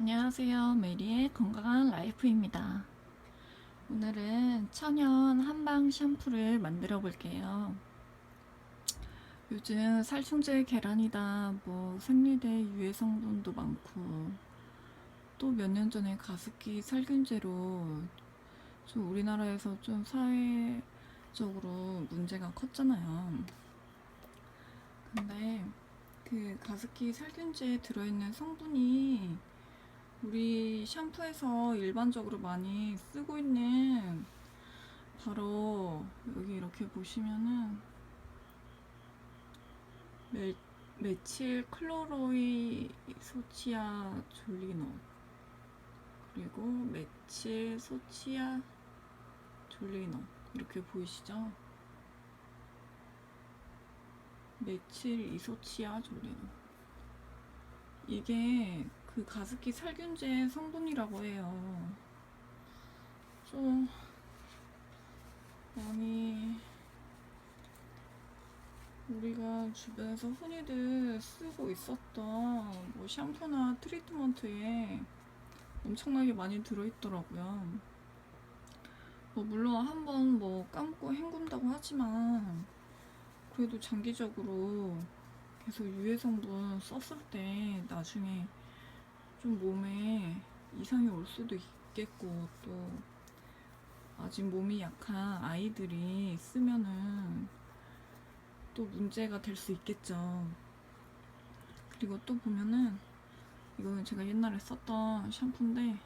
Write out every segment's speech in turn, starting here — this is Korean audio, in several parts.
안녕하세요. 메리의 건강한 라이프입니다. 오늘은 천연 한방 샴푸를 만들어 볼게요. 요즘 살충제 계란이다, 뭐 생리대 유해 성분도 많고, 또 몇 년 전에 가습기 살균제로 좀 우리나라에서 좀 사회적으로 문제가 컸잖아요. 근데 그 가습기 살균제에 들어있는 성분이 우리 샴푸에서 일반적으로 많이 쓰고 있는 바로 여기 이렇게 보시면은 메, 메칠 클로로이소치아 졸리논 그리고 메칠 소치아 졸리논 이렇게 보이시죠? 메칠 이소치아 졸리논 이게 그 가습기 살균제 성분이라고 해요. 좀 많이 우리가 주변에서 흔히들 쓰고 있었던 뭐 샴푸나 트리트먼트에 엄청나게 많이 들어있더라고요. 뭐 물론 한번 뭐 감고 헹군다고 하지만 그래도 장기적으로 계속 유해 성분 썼을 때 나중에 좀 몸에 이상이 올 수도 있겠고 또 아직 몸이 약한 아이들이 쓰면은 또 문제가 될 수 있겠죠. 그리고 또 보면은 이거는 제가 옛날에 썼던 샴푸인데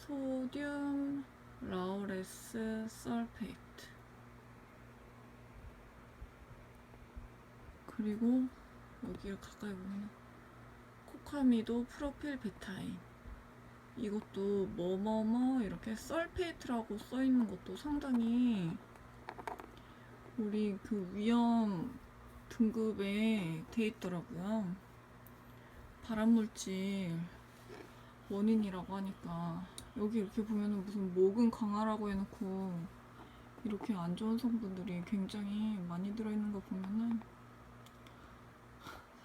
소듐 라우레스 설페이트 그리고 여기를 가까이 보면 코카미도 프로필 베타인 이것도 뭐뭐뭐 이렇게 설페이트라고 써 있는 것도 상당히 우리 그 위험 등급에 돼 있더라고요. 발암물질 원인이라고 하니까 여기 이렇게 보면은 무슨 목은 강화라고 해놓고 이렇게 안 좋은 성분들이 굉장히 많이 들어있는 거 보면은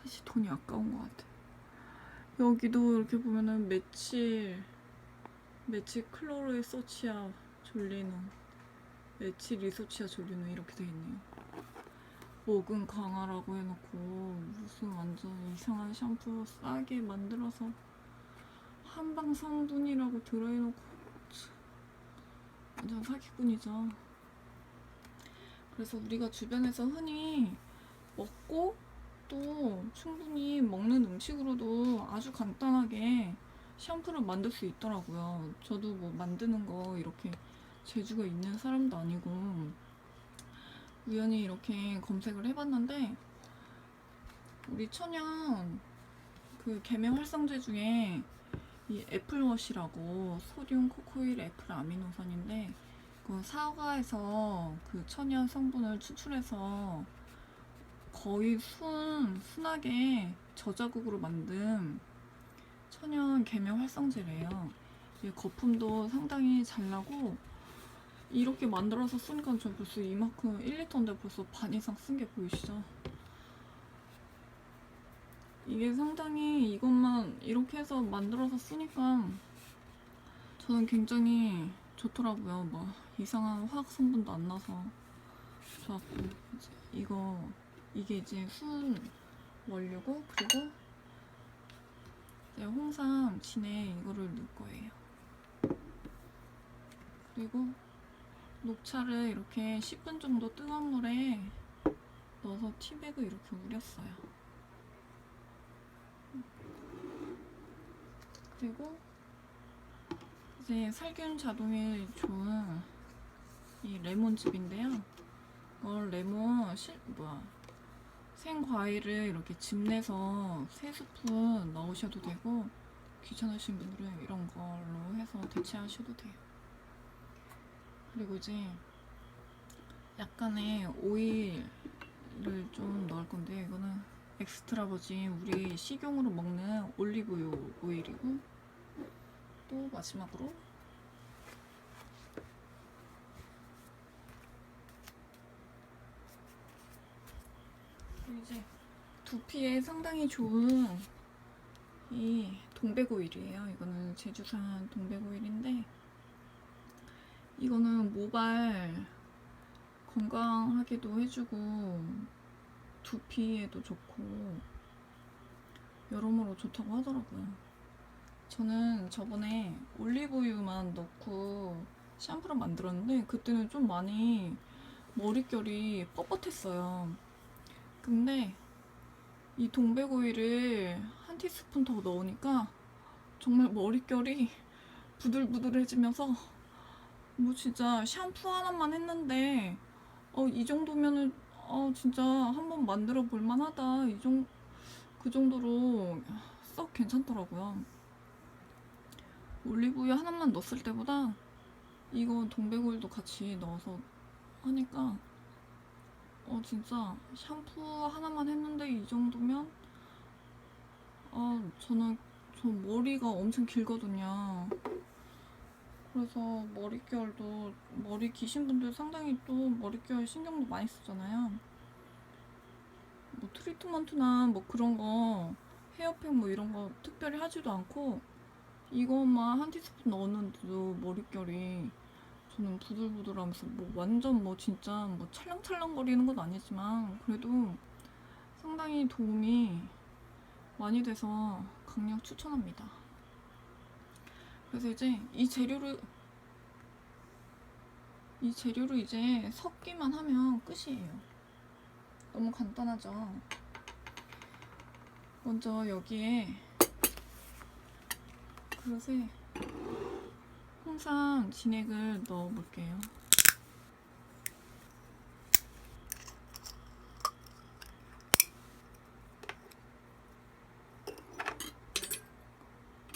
사실 돈이 아까운 것 같아. 여기도 이렇게 보면은 메칠, 메칠 클로로의 소치아 졸리는, 메칠 리소치아 졸리는 이렇게 돼 있네요. 목은 강화라고 해놓고 무슨 완전 이상한 샴푸 싸게 만들어서 한방 성분이라고 들어해놓고 참, 완전 사기꾼이죠. 그래서 우리가 주변에서 흔히 먹고 또 충분히 먹는 음식으로도 아주 간단하게 샴푸를 만들 수 있더라고요. 저도 뭐 만드는 거 이렇게 재주가 있는 사람도 아니고 우연히 이렇게 검색을 해봤는데 우리 천연 그 계면 활성제 중에 이 애플워시라고 소듐 코코일 애플 아미노산인데 그 사과에서 그 천연 성분을 추출해서 거의 순, 순하게 저자극으로 만든 천연 계면 활성제래요. 이 거품도 상당히 잘 나고 이렇게 만들어서 쓰니까 저 벌써 이만큼 1리터인데 벌써 반 이상 쓴 게 보이시죠? 이게 상당히 이것만 이렇게 해서 만들어서 쓰니까 저는 굉장히 좋더라고요. 뭐 이상한 화학 성분도 안 나서 좋았고 이거 이게 이제 순 원료고 그리고 홍삼 진에 이거를 넣을 거예요. 그리고 녹차를 이렇게 10분 정도 뜨거운 물에 넣어서 티백을 이렇게 우렸어요. 그리고 이제 살균 자동에 좋은 이 레몬즙인데요. 이걸 레몬 실 뭐야 생과일을 이렇게 즙 내서 세 스푼 넣으셔도 되고 귀찮으신 분들은 이런 걸로 해서 대체하셔도 돼요. 그리고 이제 약간의 오일을 좀 넣을 건데 이거는 엑스트라 버진 우리 식용으로 먹는 올리브유 오일이고 또 마지막으로 이제 두피에 상당히 좋은 이 동백오일이에요. 이거는 제주산 동백오일인데 이거는 모발 건강하게도 해주고 두피에도 좋고 여러모로 좋다고 하더라고요. 저는 저번에 올리브유만 넣고 샴푸를 만들었는데 그때는 좀 많이 머릿결이 뻣뻣했어요. 근데 이 동백오일을 한 티스푼 더 넣으니까 정말 머릿결이 부들부들해지면서 뭐 진짜 샴푸 하나만 했는데 어 이 정도면은 어 진짜 한번 만들어 볼 만하다 이 정 그 정도로 썩 괜찮더라고요. 올리브유 하나만 넣었을 때보다 이거 동백오일도 같이 넣어서 하니까 어 진짜 샴푸 하나만 했는데 이 정도면 어 저는 저 머리가 엄청 길거든요. 그래서 머릿결도 머리 기신 분들 상당히 또 머릿결 신경도 많이 쓰잖아요. 뭐 트리트먼트나 뭐 그런 거 헤어팩 뭐 이런 거 특별히 하지도 않고 이것만 한 티스푼 넣었는데도 머릿결이 저는 부들부들하면서 뭐 완전 뭐 진짜 뭐 찰랑찰랑거리는 건 아니지만 그래도 상당히 도움이 많이 돼서 강력 추천합니다. 그래서 이제 이 재료를 이 재료를 이제 섞기만 하면 끝이에요. 너무 간단하죠. 먼저 여기에 그릇에 홍삼 진액을 넣어 볼게요.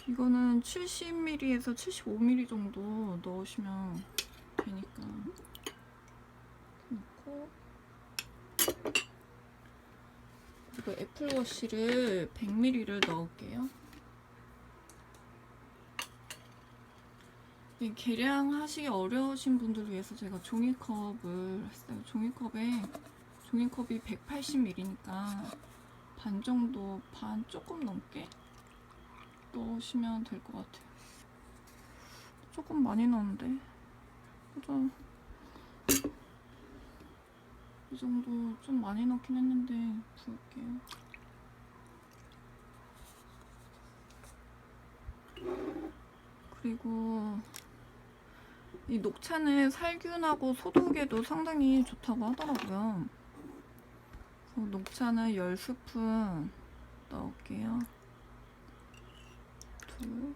이거는 70ml에서 75ml 정도 넣으시면 되니까 넣고 그리고 애플워시를 100ml를 넣을게요. 이 계량하시기 어려우신 분들을 위해서 제가 종이컵을 했어요. 종이컵에 종이컵이 180ml니까 반 정도 반 조금 넘게 넣으시면 될 것 같아요. 조금 많이 넣었는데 그죠? 이 정도 좀 많이 넣긴 했는데 부을게요. 그리고 이 녹차는 살균하고 소독에도 상당히 좋다고 하더라고요. 녹차는 10스푼 넣을게요. 둘,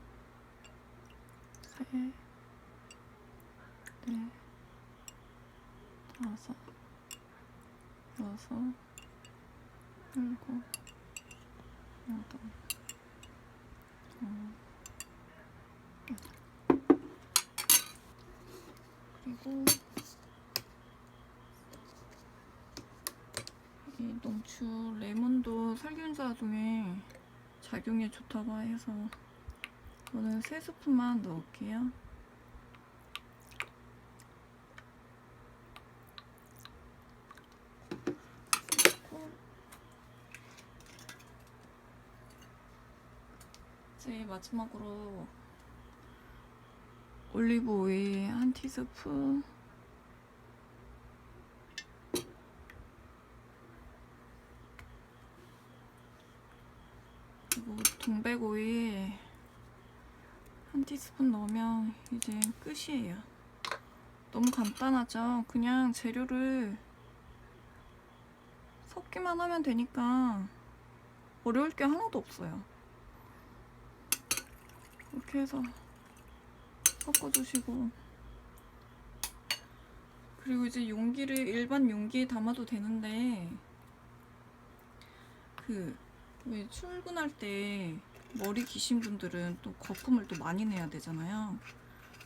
다섯, 여섯, 일곱, 여덟, 어, 그리고 이 농추 레몬도 살균자 중에 작용에 좋다고 해서 저는 세 스푼만 넣을게요. 이제 마지막으로 올리브 오일 한 티스푼 그리고 동백 오일 한 티스푼 넣으면 이제 끝이에요. 너무 간단하죠? 그냥 재료를 섞기만 하면 되니까 어려울 게 하나도 없어요. 이렇게 해서 섞어주시고 그리고 이제 용기를 일반 용기에 담아도 되는데 그 왜 출근할 때 머리 기신 분들은 또 거품을 또 많이 내야 되잖아요.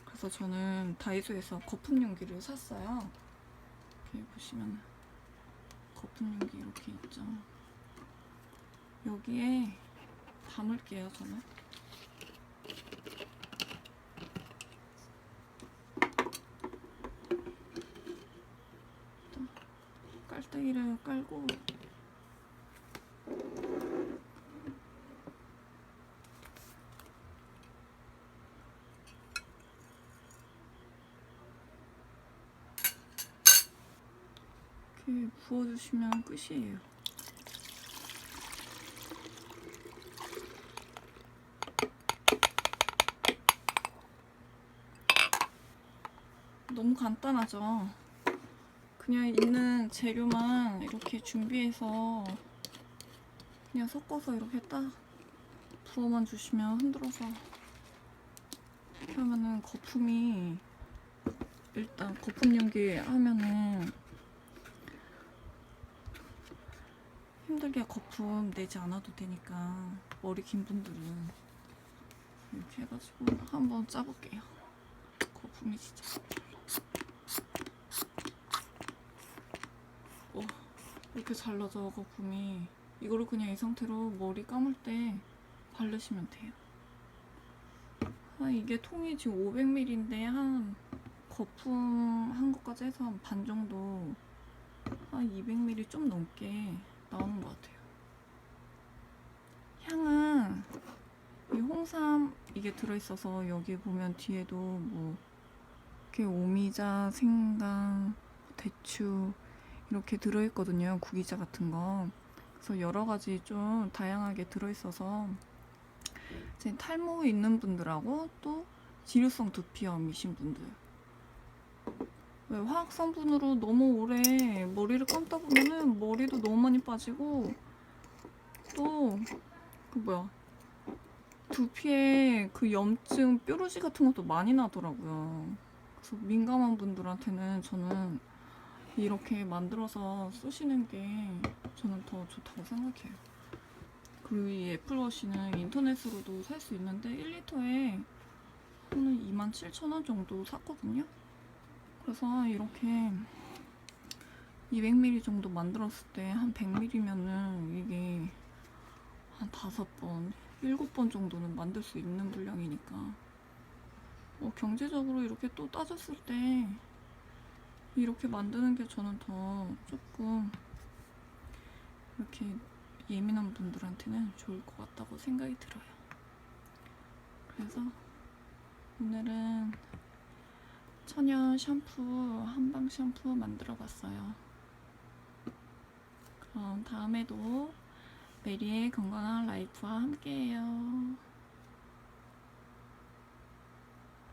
그래서 저는 다이소에서 거품 용기를 샀어요. 이렇게 보시면 거품 용기 이렇게 있죠. 여기에 담을게요, 저는. 깔때기를 깔고 이렇게 부어주시면 끝이에요. 너무 간단하죠? 그냥 있는 재료만 이렇게 준비해서 그냥 섞어서 이렇게 딱 부어만 주시면 흔들어서 하면은 거품이 일단 거품 연기 하면은 힘들게 거품 내지 않아도 되니까 머리 긴 분들은 이렇게 해가지고 한번 짜볼게요. 거품이 진짜 어, 이렇게 잘 나죠 거품이 이거를 그냥 이 상태로 머리 감을 때 바르시면 돼요. 아, 이게 통이 지금 500ml인데 한 거품 한 것까지 해서 한 반 정도 한 200ml 좀 넘게 나오는 것 같아요. 향은 이 홍삼 이게 들어있어서 여기 보면 뒤에도 뭐 이렇게 오미자, 생강, 대추 이렇게 들어있거든요. 구기자 같은 거. 그래서 여러 가지 좀 다양하게 들어있어서 이제 탈모 있는 분들하고 또 지루성 두피염이신 분들 왜 화학 성분으로 너무 오래 머리를 감다 보면은 머리도 너무 많이 빠지고 또 그 뭐야 두피에 그 염증 뾰루지 같은 것도 많이 나더라고요. 그래서 민감한 분들한테는 저는 이렇게 만들어서 쓰시는 게 저는 더 좋다고 생각해요. 그리고 이 애플워시는 인터넷으로도 살 수 있는데 1리터에 한 27,000원 정도 샀거든요. 그래서 이렇게 200ml 정도 만들었을 때 한 100ml면은 이게 한 5번, 7번 정도는 만들 수 있는 분량이니까 어, 경제적으로 이렇게 또 따졌을 때 이렇게 만드는 게 저는 더 조금 이렇게 예민한 분들한테는 좋을 것 같다고 생각이 들어요. 그래서 오늘은 천연 샴푸 한방 샴푸 만들어 봤어요. 그럼 다음에도 메리의 건강한 라이프와 함께해요.